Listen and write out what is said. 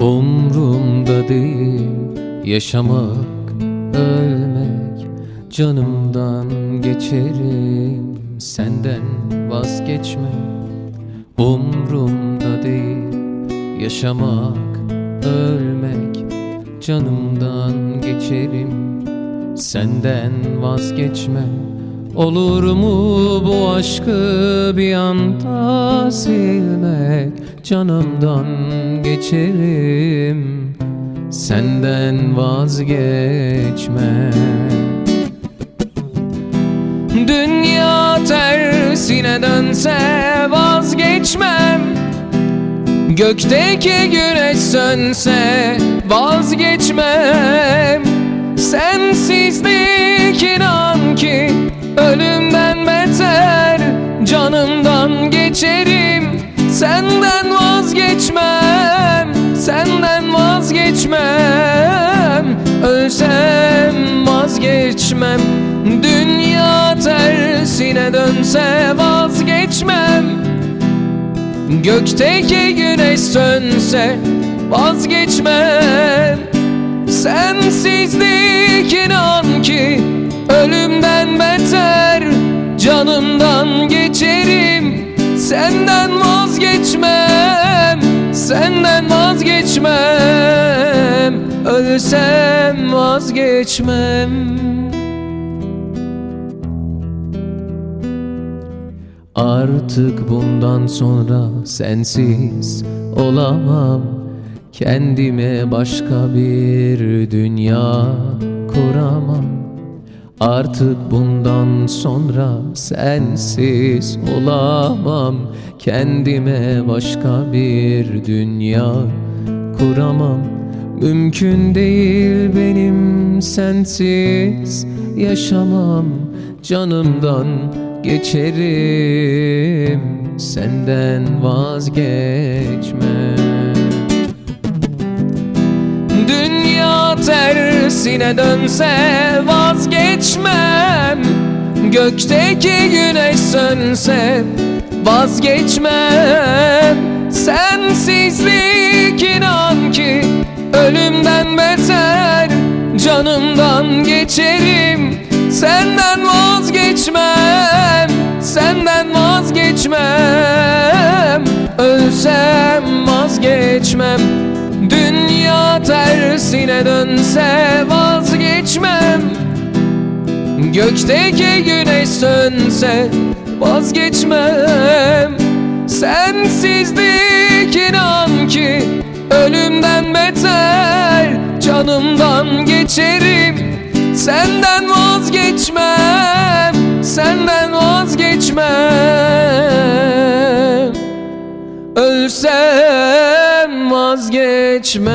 Umrumda değil yaşamak, ölmek Canımdan geçerim, senden vazgeçmem Umrumda değil yaşamak, ölmek Canımdan geçerim, senden vazgeçmem Olur mu bu aşkı bir anda silmek Canımdan geçerim Senden vazgeçmem Dünya tersine dönse vazgeçmem. Gökteki güneş sönse vazgeçmem. Sensizlik inan ölümden beter Canımdan geçerim. Senden vazgeçmem Senden vazgeçmem. Ölsem vazgeçmem. Dünya tersine dönse vazgeçmem. Gökteki güneş sönse vazgeçmem. Sensizlik inan ki ölümden beter Canımdan geçerim. Senden vazgeçmem Senden vazgeçmem. Ölsem vazgeçmem. Artık bundan sonra sensiz olamam. Kendime başka bir dünya kuramam Artık bundan sonra sensiz olamam. Kendime başka bir dünya kuramam. Mümkün değil benim sensiz yaşamam. Canımdan geçerim. Senden vazgeçmem tersine dönse vazgeçmem. Gökteki güneş sönse vazgeçmem. Sensizlik inan ki ölümden beter Canımdan geçerim. Senden vazgeçmem Senden vazgeçmem. Ölsem vazgeçmem tersine dönse vazgeçmem. Gökteki güneş sönse vazgeçmem. Sensizlik inan ki ölümden beter Canımdan geçerim. Senden vazgeçmem Senden vazgeçmem. Ölsem vazgeçme